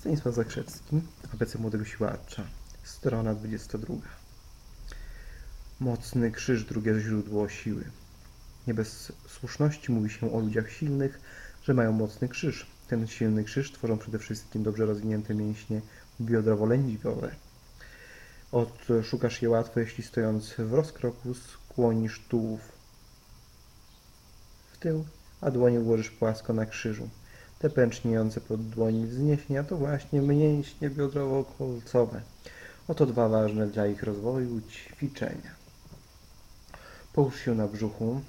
Stanisław Zakrzewski, ABC Młodego Siłacza, strona 22. Mocny krzyż, drugie źródło siły. Nie bez słuszności mówi się o ludziach silnych, że mają mocny krzyż. Ten silny krzyż tworzą przede wszystkim dobrze rozwinięte mięśnie biodrowo-lędźwiowe. Odszukasz je łatwo, jeśli stojąc w rozkroku skłonisz tułów w tył, a dłonie ułożysz płasko na krzyżu. Te pęczniejące pod dłoni wzniesienia to właśnie mięśnie biodrowo-kolcowe. Oto dwa ważne dla ich rozwoju ćwiczenia. Połóż się na brzuchu.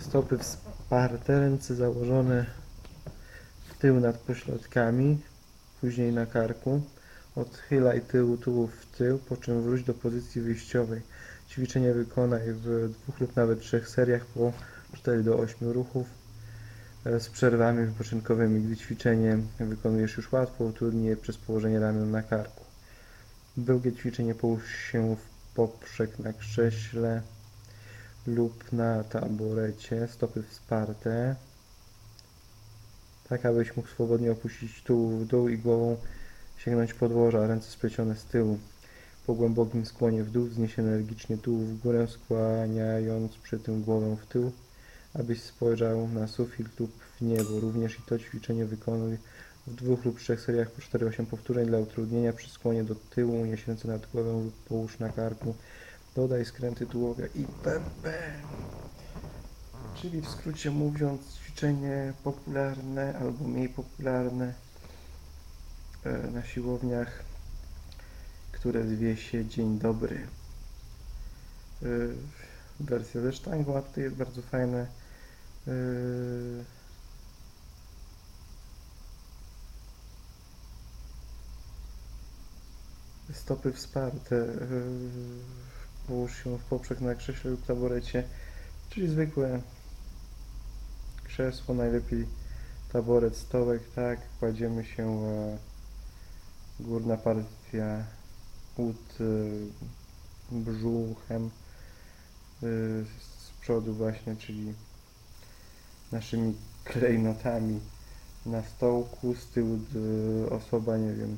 Stopy wsparte, ręce założone w tył nad pośladkami, później na karku. Odchylaj tył tułów w tył, po czym wróć do pozycji wyjściowej. Ćwiczenie wykonaj w dwóch lub nawet trzech seriach po 4 do 8 ruchów z przerwami wypoczynkowymi. Gdy ćwiczenie wykonujesz już łatwo, utrudnij je przez położenie ramion na karku. Drugie ćwiczenie połóż się w poprzek na krześle lub na taborecie, stopy wsparte, tak abyś mógł swobodnie opuścić tułów w dół i głową sięgnąć podłoża, ręce splecione z tyłu. Po głębokim skłonie w dół wznieś energicznie tułów w górę, skłaniając przy tym głowę w tył, abyś spojrzał na sufit lub w niebo. Również i to ćwiczenie wykonuj w dwóch lub trzech seriach po 4-8 powtórzeń dla utrudnienia przy skłonie do tyłu, unieś nad głową lub połóż na karku. Dodaj skręty tułowia i pepe. Czyli w skrócie mówiąc, ćwiczenie popularne albo mniej popularne e, na siłowniach, które zwie się Dzień Dobry. E, Wersja ze sztangą, a tutaj jest bardzo fajne. E, Stopy wsparte. e, Połóż się w poprzek na krześle lub taborecie, czyli zwykłe krzesło, najlepiej taboret, stołek, tak, kładziemy się e, górna partia ud brzuchem z przodu właśnie, czyli naszymi klejnotami na stołku, z tyłu osoba, nie wiem,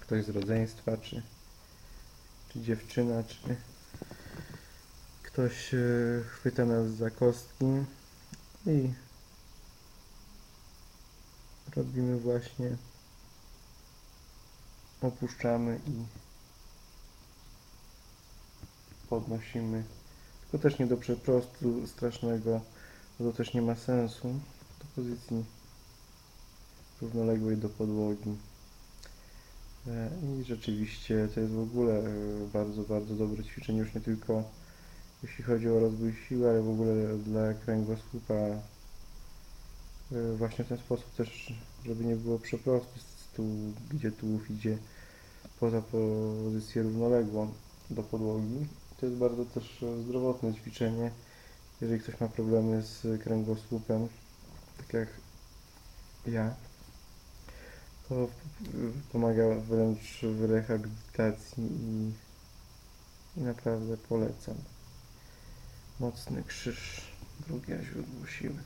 ktoś z rodzeństwa, czy, czy dziewczyna, czy ktoś e, chwyta nas za kostki i robimy właśnie opuszczamy i podnosimy tylko też nie do przeprostu strasznego bo to też nie ma sensu. Do pozycji równoległej do podłogi. E, i rzeczywiście to jest w ogóle e, bardzo, bardzo dobre ćwiczenie już nie tylko jeśli chodzi o rozwój siły, ale w ogóle dla kręgosłupa e, właśnie w ten sposób też, żeby nie było przeprostu gdzie tułów idzie poza pozycję równoległą do podłogi. To jest bardzo też zdrowotne ćwiczenie, jeżeli ktoś ma problemy z kręgosłupem, tak jak ja. To pomaga wręcz w rehabilitacji i, i naprawdę polecam. Mocny krzyż, drugie źródło siły.